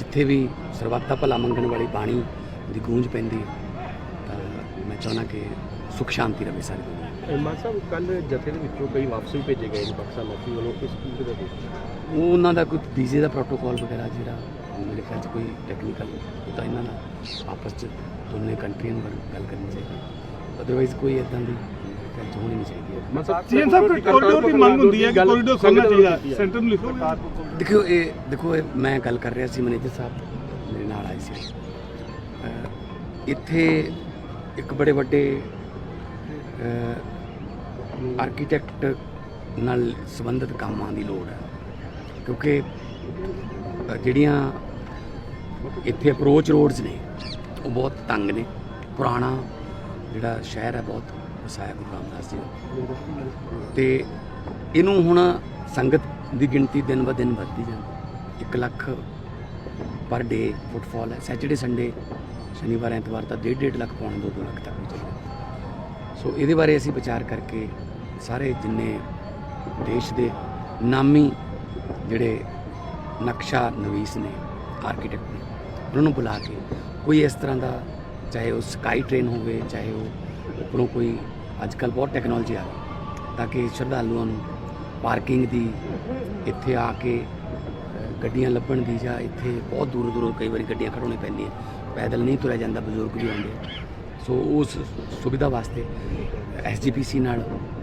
ਜਿੱਥੇ ਵੀ ਸਰਬੱਤ ਭਲਾ ਮੰਗਣ ਵਾਲੀ ਬਾਣੀ ਦੀ ਗੂੰਜ ਪੈਂਦੀ ਤਾਂ ਮੈਂ ਚਾਹੁੰਦਾ ਕਿ ਸੁਖ ਸ਼ਾਂਤੀ ਰਵੇ ਸਾਰੀ ਦੁਨੀਆ। ਮਾਨ ਸਾਹਿਬ ਕੱਲ ਜਥੇ ਦੇ ਵਿੱਚੋਂ ਕਈ ਵਾਪਸ ਵੀ ਭੇਜੇ ਗਏ ਨੇ ਪਾਕਿਸਤਾਨ ਵਾਪਸੀ ਵੱਲੋਂ ਇਸ ਚੀਜ਼ ਦਾ ਉਹ ਉਹਨਾਂ ਦਾ ਕੋਈ ਵੀਜ਼ੇ ਦਾ ਪ੍ਰੋਟੋਕਾਲ ਵਗੈਰਾ ਜਿਹੜਾ ਮੇਰੇ ਖਿਆਲ 'ਚ ਕੋਈ ਟੈਕਨੀਕਲ ਉਹ ਤਾਂ ਇਹਨਾਂ ਨਾਲ ਆਪਸ 'ਚ ਦੋਨੇ ਕੰਟਰੀਆਂ ਨੂੰ ਗੱਲ ਕਰਨੀ ਚਾਹੀਦੀ ਅਦਰਵਾਈਜ਼ ਕੋਈ ਇਦਾਂ ਦੀ ਹੋਣੀ ਨਹੀਂ ਚਾਹੀਦੀ ਸਾਹਿਬ ਸੀਐਮ ਸਾਹਿਬ ਕੋਰੀਡੋਰ ਦੀ ਮੰਗ ਹੁੰਦੀ ਹੈ ਕਿ ਕੋਰੀਡੋਰ ਖੋਲ੍ਹਣਾ ਚਾਹੀਦਾ ਸੈਂਟਰ ਨੂੰ ਲਿਖੋ ਦੇਖੋ ਇਹ ਦੇਖੋ ਇਹ ਮੈਂ ਗੱਲ ਕਰ ਰਿਹਾ ਸੀ ਮੈਨੇਜਰ ਸਾਹਿਬ ਮੇਰੇ ਨਾਲ ਆਏ ਸੀ। ਇੱਥੇ ਇੱਕ ਬੜੇ ਵੱਡੇ ਆਰਕੀਟੈਕਟ ਨਾਲ ਸੰਬੰਧਿਤ ਕੰਮਾਂ ਦੀ ਲੋੜ ਹੈ। ਕਿਉਂਕਿ ਜਿਹੜੀਆਂ ਇੱਥੇ ਅਪਰੋਚ ਰੋਡਸ ਨੇ, ਉਹ ਬਹੁਤ ਤੰਗ ਨੇ। ਪੁਰਾਣਾ ਜਿਹੜਾ ਸ਼ਹਿਰ ਹੈ, ਬਹੁਤ ਵਸਾਇਆ ਗੁਰੂ ਰਾਮਦਾਸ ਜੀ ਦਾ। ਤੇ ਇਹਨੂੰ ਹੁਣ ਸੰਗਤ ਦੀ ਗਿਣਤੀ ਦਿਨ ਬ ਦਿਨ ਵੱਧਦੀ ਜਾਂਦੀ 1 ਲੱਖ ਪਰ ਡੇ ਫੁੱਟਫਾਲ ਹੈ। ਸੈਚਰਡੇ, ਸੰਡੇ, ਸ਼ਨੀਵਾਰ, ਐਤਵਾਰ ਤਾਂ 1.5 ਲੱਖ ਪੌਣੇ 2 ਲੱਖ ਤੱਕ ਵੀ ਚੱਲਦਾ ਸੋ ਇਹਦੇ ਬਾਰੇ ਅਸੀਂ ਵਿਚਾਰ ਕਰਕੇ ਸਾਰੇ ਜਿੰਨੇ ਦੇਸ਼ ਦੇ ਨਾਮੀ ਜਿਹੜੇ ਨਕਸ਼ਾ ਨਵੀਸ ਨੇ ਆਰਕੀਟੈਕਟ ਨੇ, ਉਹਨਾਂ ਨੂੰ ਬੁਲਾ ਕੇ ਕੋਈ ਇਸ ਤਰ੍ਹਾਂ ਦਾ ਚਾਹੇ ਉਹ ਸਕਾਈ ਟ੍ਰੇਨ ਹੋਵੇ, ਚਾਹੇ ਉਹ ਉੱਪਰੋਂ ਕੋਈ ਅੱਜ ਕੱਲ੍ਹ ਬਹੁਤ ਟੈਕਨੋਲੋਜੀ ਆ ਗਈ, ਤਾਂ ਕਿ ਸ਼ਰਧਾਲੂਆਂ ਨੂੰ ਪਾਰਕਿੰਗ ਦੀ ਇੱਥੇ ਆ ਕੇ ਗੱਡੀਆਂ ਲੱਭਣ ਦੀ ਜਾਂ ਇੱਥੇ ਬਹੁਤ ਦੂਰੋਂ ਦੂਰੋਂ ਕਈ ਵਾਰੀ ਗੱਡੀਆਂ ਖੜਾਉਣੀ ਪੈਂਦੀਆਂ। ਪੈਦਲ ਨਹੀਂ ਤੁਰਿਆ ਜਾਂਦਾ ਬਜ਼ੁਰਗ ਵੀ ਆਉਂਦੇ। ਸੋ ਉਸ ਸੁਵਿਧਾ ਵਾਸਤੇ ਐਸਜੀਪੀਸੀ ਨਾਲ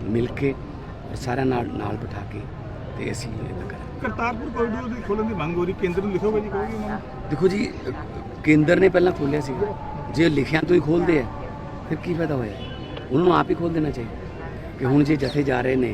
ਮਿਲ ਕੇ ਸਾਰਿਆਂ ਨਾਲ ਨਾਲ ਬਿਠਾ ਕੇ ਤੇ ਅਸੀਂ ਇਹ ਕਰਾਂਗੇ। ਕਰਤਾਰਪੁਰ ਕੋਰੀਡੋਰ ਦੀ ਖੋਲ੍ਹਣ ਦੀ ਮੰਗ ਹੋ ਰਹੀ ਕੇਂਦਰ ਨੂੰ ਲਿਖੋਗੇ ਜੀ ਕਹੋਗੇ ਉਹਨਾਂ ਨੂੰ ਦੇਖੋ ਜੀ ਕੇਂਦਰ ਨੇ ਪਹਿਲਾਂ ਖੋਲ੍ਹਿਆ ਸੀ। ਜੇ ਲਿਖਿਆ ਤੋਂ ਹੀ ਖੋਲਦੇ ਆ ਫਿਰ ਕੀ ਫਾਇਦਾ ਹੋਇਆ? ਉਹਨਾਂ ਨੂੰ ਆਪ ਹੀ ਖੋਲ ਦੇਣਾ ਚਾਹੀਦਾ। ਕਿ ਹੁਣ ਜੇ ਜਥੇ ਜਾ ਰਹੇ ਨੇ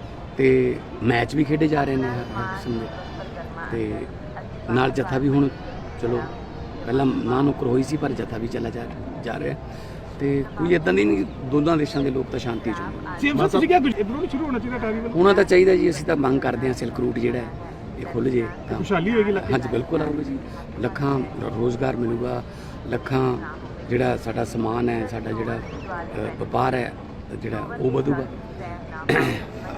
ਤੇ ਮੈਚ ਵੀ ਖੇਡੇ ਜਾ ਰਹੇ ਨੇ ਹਰ ਹਰ ਕਿਸਮ ਦੇ। ਤੇ ਨਾਲ ਜਥਾ ਵੀ ਹੁਣ ਚਲੋ ਪਹਿਲਾਂ ਨਾ ਨੁਕਰ ਹੋਈ ਸੀ ਪਰ ਜਥਾ ਵੀ ਚੱਲਾ ਜਾ ਜਾ ਰਿਹਾ। ਤੇ ਕੋਈ ਇਦਾਂ ਦੀ ਨਹੀਂ ਦੋਨਾਂ ਦੇਸ਼ਾਂ ਦੇ ਲੋਕ ਤਾਂ ਸ਼ਾਂਤੀ ਸੀਐਮ ਸਾਹਿਬ ਤੁਸੀਂ ਕਿਹਾ ਇਧਰੋਂ ਨਹੀਂ ਸ਼ੁਰੂ ਹੋਣਾ ਚਾਹੀਦਾ ਟਾਰੀਵਲ ਉਹਨਾਂ ਦਾ ਚਾਹੀਦਾ ਜੀ ਅਸੀਂ ਤਾਂ ਮੰਗ ਕਰਦੇ ਹਾਂ ਸਿਲਕ ਰੂਟ ਜਿਹੜਾ ਹੈ ਇਹ ਖੁੱਲ ਜੇ ਤਾਂ। ਖੁਸ਼ਹਾਲੀ ਹੋਏਗੀ 'ਚ। ਹਾਂਜੀ ਬਿਲਕੁਲ ਆਊਗਾ ਜੀ। ਲੱਖਾਂ ਰੋਜ਼ਗਾਰ ਮਿਲੂਗਾ ਲੱਖਾਂ ਜਿਹੜਾ ਸਾਡਾ ਸਮਾਨ ਹੈ ਸਾਡਾ ਜਿਹੜਾ ਵਪਾਰ ਹੈ ਜਿਹੜਾ ਉਹ ਵਧੂਗਾ।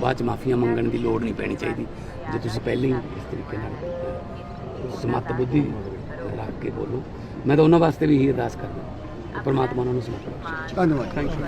ਬਾਅਦ ਚ ਮਾਫੀਆਂ ਮੰਗਣ ਦੀ ਲੋੜ ਨਹੀਂ ਪੈਣੀ ਚਾਹੀਦੀ। ਜੇ ਤੁਸੀਂ ਪਹਿਲਾਂ ਹੀ ਇਸ ਤਰੀਕੇ ਨਾਲ ਸਮੱਤ ਬੁੱਧੀ ਰੱਖ ਕੇ ਬੋਲੋ। ਮੈਂ ਤਾਂ ਉਹਨਾਂ ਵਾਸਤੇ ਵੀ ਇਹੀ ਅਰਦਾਸ ਕਰਦਾ। ਪਰਮਾਤਮਾ ਉਹਨਾਂ ਨੂੰ ਸਮਰਪਣ ਬਖਸ਼ੇ ਧੰਨਵਾਦ।